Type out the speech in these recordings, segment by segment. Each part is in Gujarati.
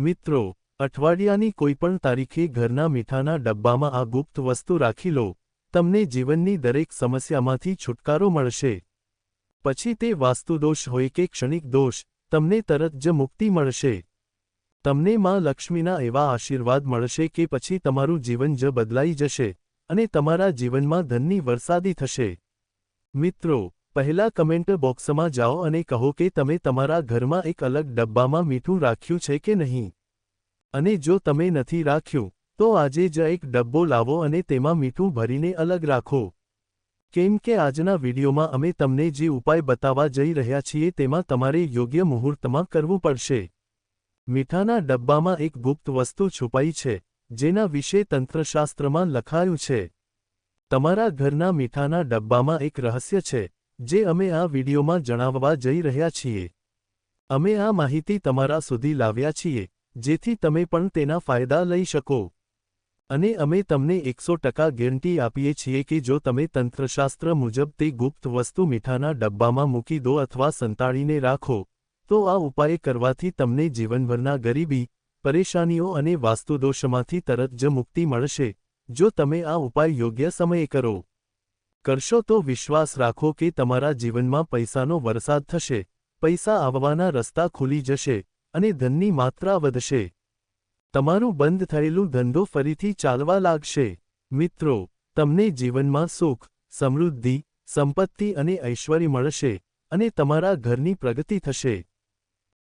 મિત્રો, અઠવાડિયાની કોઈપણ તારીખે ઘરના મીઠાના ડબ્બામાં આ ગુપ્ત વસ્તુ રાખી લો. તમને જીવનની દરેક સમસ્યામાંથી છુટકારો મળશે. પછી તે વાસ્તુદોષ હોય કે ક્ષણિક દોષ, તમને તરત જ મુક્તિ મળશે. તમને માં લક્ષ્મીના એવા આશીર્વાદ મળશે કે પછી તમારું જીવન જ બદલાઈ જશે અને તમારા જીવનમાં ધનની વરસાદી થશે. મિત્રો પહેલા કમેન્ટ બોક્સમાં જાઓ અને કહો કે તમે તમારા ઘરમાં એક અલગ ડબ્બામાં મીઠું રાખ્યું છે કે નહીં? અને જો તમે નથી રાખ્યું, તો આજે જ એક ડબ્બો લાવો અને તેમાં મીઠું ભરીને અલગ રાખો. કેમ કે આજના વિડીયોમાં અમે તમને જે ઉપાય બતાવવા જઈ રહ્યા છીએ તેમાં તમારે યોગ્ય મુહૂર્તમાં કરવું પડશે. મીઠાના ડબ્બામાં એક ગુપ્ત વસ્તુ છુપાઈ છે, જેના વિશે તંત્રશાસ્ત્રમાં લખાયું છે. તમારા ઘરના મીઠાના ડબ્બામાં એક રહસ્ય છે જે અમે આ વિડીયોમાં જણાવવા જઈ રહ્યા છીએ. અમે આ માહિતી તમારા સુધી લાવ્યા છીએ, જેથી તમે પણ તેના ફાયદા લઈ શકો. અને અમે તમને એકસો ટકા ગેરંટી આપીએ છીએ કે જો તમે તંત્રશાસ્ત્ર મુજબ તે ગુપ્ત વસ્તુ મીઠાના ડબ્બામાં મૂકી દો અથવા સંતાડીને રાખો, તો આ ઉપાય કરવાથી તમને જીવનભરના ગરીબી, પરેશાનીઓ અને વાસ્તુદોષમાંથી તરત જ મુક્તિ મળશે. જો તમે આ ઉપાય યોગ્ય સમયે કરો કરશો તો વિશ્વાસ રાખો કે તમારા જીવનમાં પૈસાનો વરસાદ થશે, પૈસા આવવાના રસ્તા ખુલી જશે અને ધનની માત્રા વધશે. તમારું બંધ થયેલું ધંધો ફરીથી ચાલવા લાગશે. મિત્રો, તમને જીવનમાં સુખ, સમૃદ્ધિ, સંપત્તિ અને ઐશ્વર્ય મળશે અને તમારા ઘરની પ્રગતિ થશે.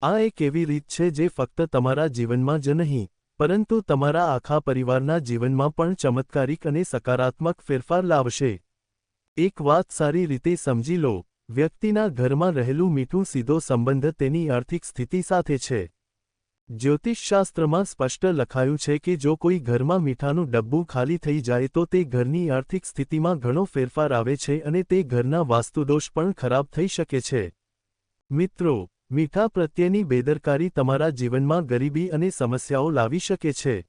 આ એક એવી રીત છે જે ફક્ત તમારા જીવનમાં જ નહીં, પરંતુ તમારા આખા પરિવારના જીવનમાં પણ ચમત્કારિક અને સકારાત્મક ફેરફાર લાવશે. એક વાત સારી રીતે સમજી લો, વ્યક્તિના ઘરમાં રહેલું મીઠું સીધો સંબંધ તેની આર્થિક સ્થિતિ સાથે છે. જ્યોતિષશાસ્ત્રમાં સ્પષ્ટ લખાયું છે કે જો કોઈ ઘરમાં મીઠાનું ડબ્બું ખાલી થઈ જાય તો તે ઘરની આર્થિક સ્થિતિમાં ઘણો ફેરફાર આવે છે અને તે ઘરના વાસ્તુદોષ પણ ખરાબ થઈ શકે છે. મિત્રો, મીઠા પ્રત્યેની બેદરકારી તમારા જીવનમાં ગરીબી અને સમસ્યાઓ લાવી શકે છે.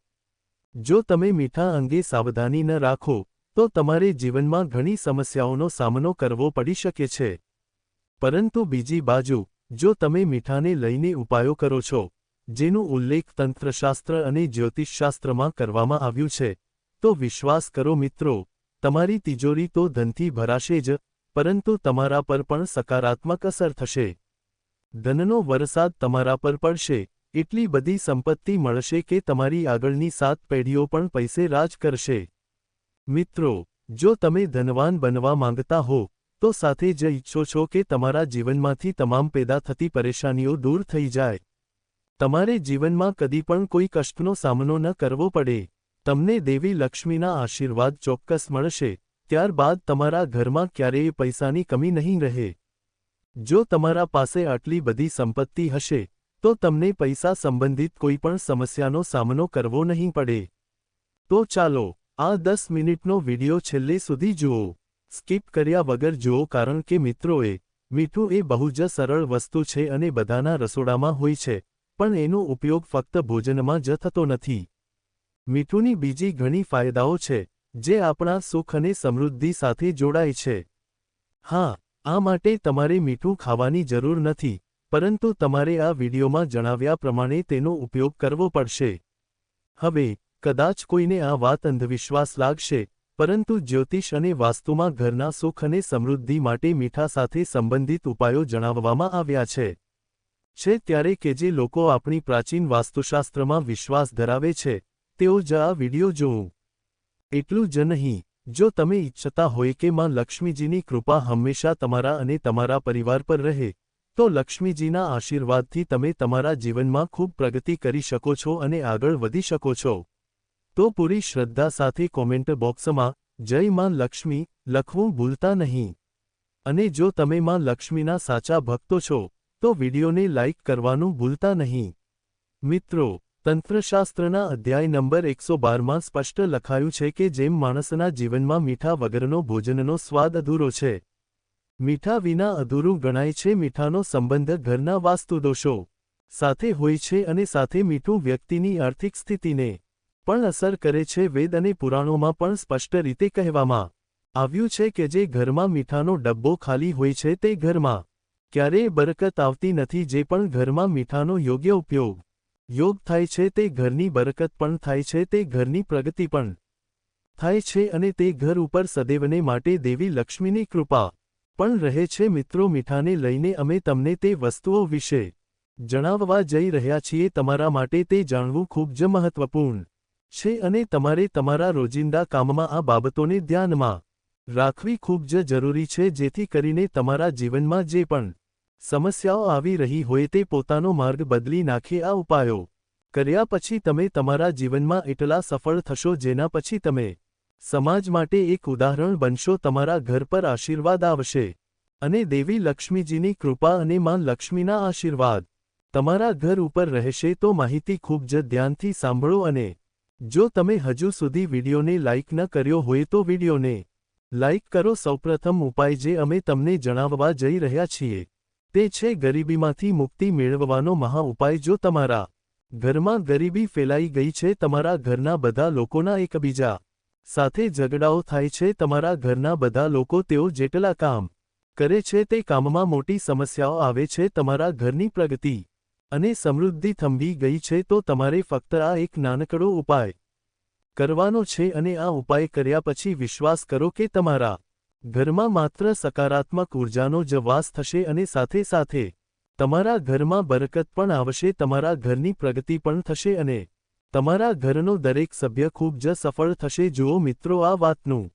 જો તમે મીઠા અંગે સાવધાની ન રાખો તો તમારે જીવનમાં ઘણી સમસ્યાઓનો સામનો કરવો પડી શકે છે. પરંતુ બીજી બાજુ, જો તમે મીઠાને લઈને ઉપાયો કરો છો, જેનો ઉલ્લેખ તંત્રશાસ્ત્ર અને જ્યોતિષશાસ્ત્રમાં કરવામાં આવ્યું છે, તો વિશ્વાસ કરો મિત્રો, તમારી તિજોરી તો ધનથી ભરાશે જ, પરંતુ તમારા પર પણ સકારાત્મક અસર થશે. ધનનો વરસાદ તમારા પર પડશે, એટલી બધી સંપત્તિ મળશે કે તમારી આગળની સાત પેઢીઓ પણ પૈસે રાજ કરશે. મિત્રો, જો તમે ધનવાન બનવા માંગતા હો, તો સાથે જ ઈચ્છો છો કે તમારા જીવનમાંથી તમામ પેદા થતી પરેશાનીઓ દૂર થઈ જાય. તમારે જીવનમાં કદી પણ કોઈ કષ્ટનો સામનો ન કરવો પડે. તમને દેવી લક્ષ્મીના આશીર્વાદ ચોક્કસ મળશે, ત્યારબાદ તમારા ઘરમાં ક્યારેય પૈસાની કમી નહીં રહે. જો તમારા પાસે આટલી બધી સંપત્તિ હશે, તો તમને પૈસા સંબંધિત કોઈપણ સમસ્યાનો સામનો કરવો નહીં પડે. તો ચાલો આ દસ મિનિટનો વિડિયો છેલ્લે સુધી જુઓ. સ્કીપ કર્યા વગર જુઓ કારણ કે મિત્રોએ, મીઠું એ બહુ જ સરળ વસ્તુ છે અને બધાના રસોડામાં હોય છે, પણ એનો ઉપયોગ ફક્ત ભોજનમાં જ થતો નથી. મીઠુંની બીજી ઘણી ફાયદાઓ છે, જે આપણા સુખ અને સમૃદ્ધિ સાથે જોડાય છે. હા, આ માટે તમારે મીઠું ખાવાની જરૂર નથી, પરંતુ તમારે આ વિડીયોમાં જણાવ્યા પ્રમાણે તેનો ઉપયોગ કરવો પડશે. હવે કદાચ કોઈને આ વાત અંધવિશ્વાસ લાગશે, પરંતુ જ્યોતિષ અને વાસ્તુમાં ઘરના સુખ અને સમૃદ્ધિ માટે મીઠા સાથે સંબંધિત ઉપાયો જણાવવામાં આવ્યા છે. છે ત્યારે કે જે લોકો આપણી પ્રાચીન વાસ્તુશાસ્ત્રમાં વિશ્વાસ ધરાવે છે, તેઓ જ આ વીડિયો જોવું એટલું જ નહીં, જો તમે ઈચ્છતા હોય કે માં લક્ષ્મીજીની કૃપા હંમેશા તમારા અને તમારા પરિવાર પર રહે, તો લક્ષ્મીજીના આશીર્વાદથી તમે તમારા જીવનમાં ખૂબ પ્રગતિ કરી શકો છો અને આગળ વધી શકો છો. તો પૂરી શ્રદ્ધા સાથે કોમેન્ટ બોક્સમાં જય માં લક્ષ્મી, લખવું ભૂલતા નહીં. અને જો તમે માં લક્ષ્મીના સાચા ભક્તો છો, તો વિડિયોને લાઇક કરવાનું ભૂલતા નહીં. મિત્રો, તંત્રશાસ્ત્રના અધ્યાય નંબર એકસો બારમાં સ્પષ્ટ લખાયું છે કે જેમ માણસના જીવનમાં મીઠા વગરનો ભોજનનો સ્વાદ અધૂરો છે, મીઠા વિના અધૂરું ગણાય છે મીઠાનો સંબંધ ઘરના વાસ્તુદોષો સાથે હોય છે અને સાથે મીઠું વ્યક્તિની આર્થિક સ્થિતિને પણ અસર કરે છે વેદ અને પુરાણોમાં પણ સ્પષ્ટ રીતે કહેવામાં આવ્યું છે કે જે ઘરમાં મીઠાનો ડબ્બો ખાલી હોય છે તે ઘરમાં ક્યારેય બરકત આવતી નથી જે પણ ઘરમાં મીઠાનો યોગ્ય ઉપયોગ યોગ થાય છે તે ઘરની બરકત પણ થાય છે તે ઘરની પ્રગતિ પણ થાય છે અને તે ઘર ઉપર સદૈવને માટે દેવી લક્ષ્મીની કૃપા પણ રહે છે. મિત્રો, મીઠાને લઈને અમે તમને તે વસ્તુઓ વિશે જણાવવા જઈ રહ્યા છીએ. તમારા માટે તે જાણવું ખૂબ જ મહત્વપૂર્ણ છે અને તમારે તમારા રોજિંદા કામમાં આ બાબતોને ધ્યાનમાં રાખવી ખૂબ જ જરૂરી છે, જેથી કરીને તમારા જીવનમાં જે પણ સમસ્યાઓ આવી રહી હોય તે પોતાનો માર્ગ બદલી નાખે આ ઉપાયો કર્યા પછી તમે તમારા જીવનમાં એટલા સફળ થશો જેના પછી તમે સમાજ માટે એક ઉદાહરણ બનશો, તમારા ઘર પર આશીર્વાદ આવશે અને દેવી લક્ષ્મીજીની કૃપા અને માં લક્ષ્મીના આશીર્વાદ તમારા ઘર ઉપર રહેશે, તો માહિતી ખૂબ જ ધ્યાનથી સાંભળો અને જો તમે હજુ સુધી વિડીયોને લાઇક ન કર્યો હોય તો વિડીયોને લાઇક કરો. સૌપ્રથમ ઉપાય જે અમે તમને જણાવવા જઈ રહ્યા છીએ, તે છે ગરીબીમાંથી મુક્તિ મેળવવાનો મહા ઉપાય. જો તમારા ઘરમાં ગરીબી ફેલાઈ ગઈ છે, તમારા ઘરના બધા લોકોના એકબીજા સાથે ઝઘડાઓ થાય છે, તમારા ઘરના બધા લોકો તેઓ જેટલા કામ કરે છે, તે કામમાં મોટી સમસ્યાઓ આવે છે, તમારા ઘરની પ્રગતિ અને સમૃદ્ધિ થંભી ગઈ છે તો તમારે ફક્ત આ એક નાનકડો ઉપાય કરવાનો છે અને આ ઉપાય કર્યા પછી વિશ્વાસ કરો કે તમારા ઘરમાં માત્ર સકારાત્મક ઉર્જાનો જ વાસ થશે અને સાથે સાથે તમારા ઘરમાં બરકત પણ આવશે, તમારા ઘરની પ્રગતિ પણ થશે અને તમારા ઘરનો દરેક સભ્ય ખૂબ જ સફળ થશે. જુઓ મિત્રો, આ વાતનું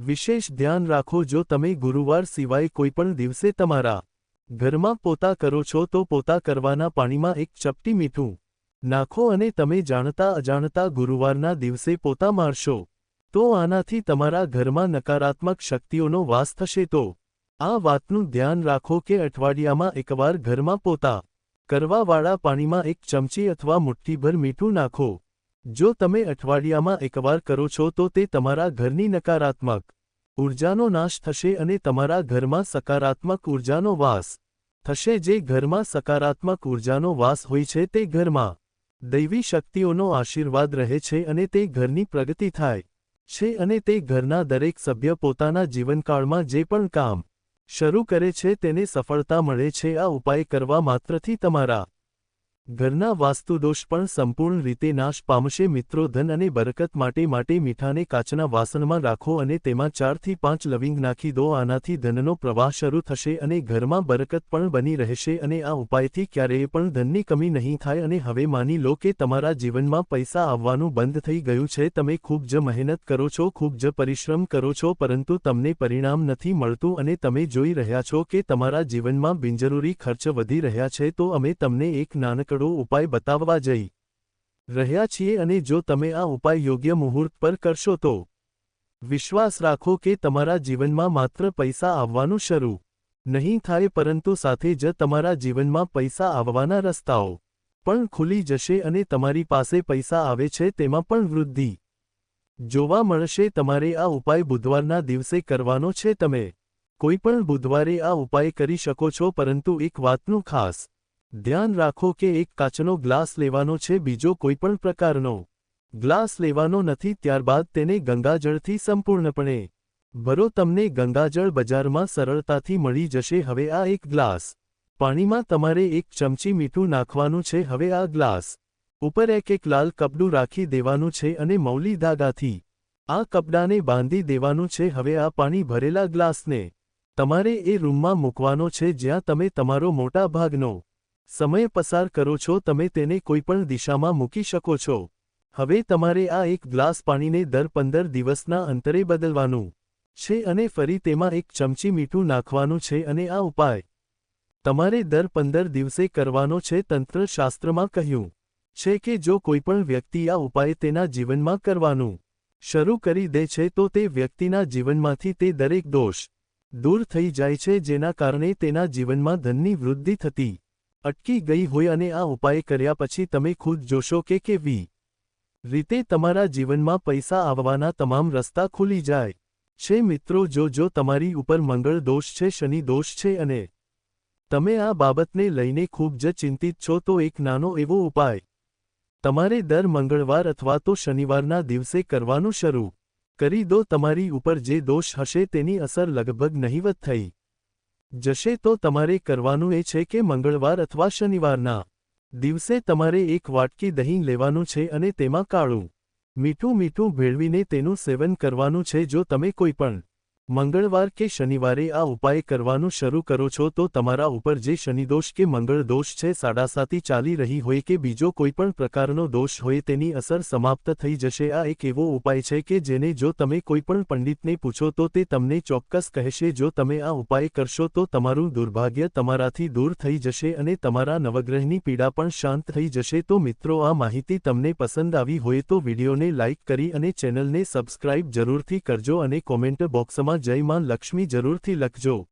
વિશેષ ધ્યાન રાખો, જો તમે ગુરુવાર સિવાય કોઈપણ દિવસે તમારા ઘરમાં પોતા કરો છો તો પોતા કરવાના પાણીમાં એક ચપટી મીઠું નાખો અને તમે જાણતા અજાણતા ગુરુવારના દિવસે પોતા મારશો. તો આનાથી તમારા ઘરમાં નકારાત્મક શક્તિઓનો વાસ થશે તો આ વાતનું ધ્યાન રાખો કે અઠવાડિયામાં એકવાર ઘરમાં પોતા કરવાવાળા પાણીમાં એક ચમચી અથવા મુઠ્ઠીભર મીઠું નાખો. જો તમે અઠવાડિયામાં એકવાર કરો છો તો તે તમારા ઘરની નકારાત્મક ઉર્જાનો નાશ થશે અને તમારા ઘરમાં સકારાત્મક ઉર્જાનો વાસ થશે. જે ઘરમાં સકારાત્મક ઉર્જાનો વાસ હોય છે તે ઘરમાં દૈવી શક્તિઓનો આશીર્વાદ રહે છે અને તે ઘરની પ્રગતિ થાય છે અને તે ઘરના દરેક સભ્ય પોતાના જીવનકાળમાં જે પણ કામ શરૂ કરે છે તેને સફળતા મળે છે. આ ઉપાય કરવા માત્રથી તમારા ઘરના વાસ્તુદોષ પણ સંપૂર્ણ રીતે નાશ પામશે. મિત્રો, ધન અને બરકત માટે માટે મીઠાને કાચના વાસણમાં રાખો અને તેમાં ચારથી પાંચ લવિંગ નાખી દો. આનાથી ધનનો પ્રવાહ શરૂ થશે અને ઘરમાં બરકત પણ બની રહેશે અને આ ઉપાયથી ક્યારેય પણ ધનની કમી નહીં થાય. અને હવે માની લો કે તમારા જીવનમાં પૈસા આવવાનું બંધ થઈ ગયું છે. તમે ખૂબ જ મહેનત કરો છો, ખૂબ જ પરિશ્રમ કરો છો, પરંતુ તમને પરિણામ નથી મળતું અને તમે જોઈ રહ્યા છો કે તમારા જીવનમાં બિનજરૂરી ખર્ચ વધી રહ્યા છે. તો અમે તમને એક નાનકડો નાનકડો ઉપાય બતાવવા જઈ. રહ્યા છીએ અને જો તમે આ ઉપાય યોગ્ય મુહૂર્ત પર કરશો તો. વિશ્વાસ રાખો કે તમારા જીવનમાં માત્ર પૈસા આવવાનું શરૂ. નહીં થાય પરંતુ સાથે જ તમારા જીવનમાં પૈસા આવવાના રસ્તાઓ. પણ ખુલી જશે અને તમારી પાસે પૈસા આવે છે તેમાં પણ વૃદ્ધિ. જોવા મળશે તમારે આ ઉપાય બુધવારના દિવસે કરવાનો છે તમે. કોઈપણ બુધવારે આ ઉપાય કરી શકો છો પરંતુ એક વાતનું ખાસ ધ્યાન રાખો કે એક કાચનો ગ્લાસ લેવાનો છે બીજો કોઈપણ પ્રકારનો. ગ્લાસ લેવાનો નથી ત્યારબાદ તેને ગંગાજળથી સંપૂર્ણપણે. ભરો તમને ગંગાજળ બજારમાં સરળતાથી મળી જશે. હવે આ એક ગ્લાસ. પાણીમાં તમારે એક ચમચી મીઠું નાખવાનું છે. હવે આ ગ્લાસ. ઉપર એક એક લાલ કપડું રાખી દેવાનું છે અને મૌલી ધાગાથી. આ કપડાને બાંધી દેવાનું છે. હવે આ પાણી ભરેલા ગ્લાસને તમારે એ રૂમમાં મૂકવાનો છે જ્યાં તમે તમારો મોટા ભાગનો સમય પસાર કરો છો, તમે તેને કોઈપણ દિશામાં મૂકી શકો છો. હવે તમારે આ એક ગ્લાસ પાણીને દર પંદર દિવસના અંતરે બદલવાનું છે અને ફરી તેમાં એક ચમચી મીઠું નાખવાનું છે અને આ ઉપાય તમારે દર પંદર દિવસે કરવાનો છે, તંત્રશાસ્ત્રમાં કહ્યું છે કે જો કોઈપણ વ્યક્તિ આ ઉપાય તેના જીવનમાં કરવાનું શરૂ કરી દે છે, તો તે વ્યક્તિના જીવનમાંથી તે દરેક દોષ દૂર થઈ જાય છે, જેના કારણે તેના જીવનમાં ધનની વૃદ્ધિ થતી અટકી ગઈ હોય અને આ ઉપાય કર્યા પછી તમે ખુદ જોશો કે કેવી રીતે તમારા જીવનમાં પૈસા આવવાના તમામ રસ્તા ખુલી જાય. છે મિત્રો, જો જો તમારી ઉપર મંગળ દોષ છે, શનિ દોષ છે અને તમે આ બાબતને લઈને ખૂબ જ ચિંતિત છો, તો એક નાનો એવો ઉપાય તમારે દર મંગળવાર અથવા તો શનિવારના દિવસે કરવાનું શરૂ કરી દો. તમારી ઉપર જે દોષ હશે તેની અસર લગભગ નહીવત થઈ. જશે તો તમારે કરવાનું એ છે કે મંગળવાર અથવા શનિવારના દિવસે તમારે એક વાટકી દહીં લેવાનું છે અને તેમાં કાળું મીઠું મીઠું ભેળવીને તેનું સેવન કરવાનું છે જો તમે કોઈ પણ મંગળવાર કે શનિવારે આ ઉપાય કરવાનું શરૂ કરો છો તો તમારા ઉપર જે શનિદોષ કે મંગળ દોષ છે સાડાસાતી ચાલી રહી હોય કે બીજો કોઈપણ પ્રકારનો દોષ હોય તેની અસર સમાપ્ત થઈ જશે. આ એક એવો ઉપાય છે કે જેને જો તમે કોઈપણ પંડિતને પૂછો તો તે તમને ચોક્કસ કહેશે, જો તમે આ ઉપાય કરશો તો તમારું દુર્ભાગ્ય તમારાથી દૂર થઈ જશે અને તમારા નવગ્રહની પીડા પણ શાંત થઈ જશે. તો મિત્રો, આ માહિતી તમને પસંદ આવી હોય તો વિડીયોને લાઇક કરી અને ચેનલને સબસ્ક્રાઇબ જરૂરથી કરજો અને કોમેન્ટ બોક્સમાં જય માં લક્ષ્મી જરૂરથી લખજો.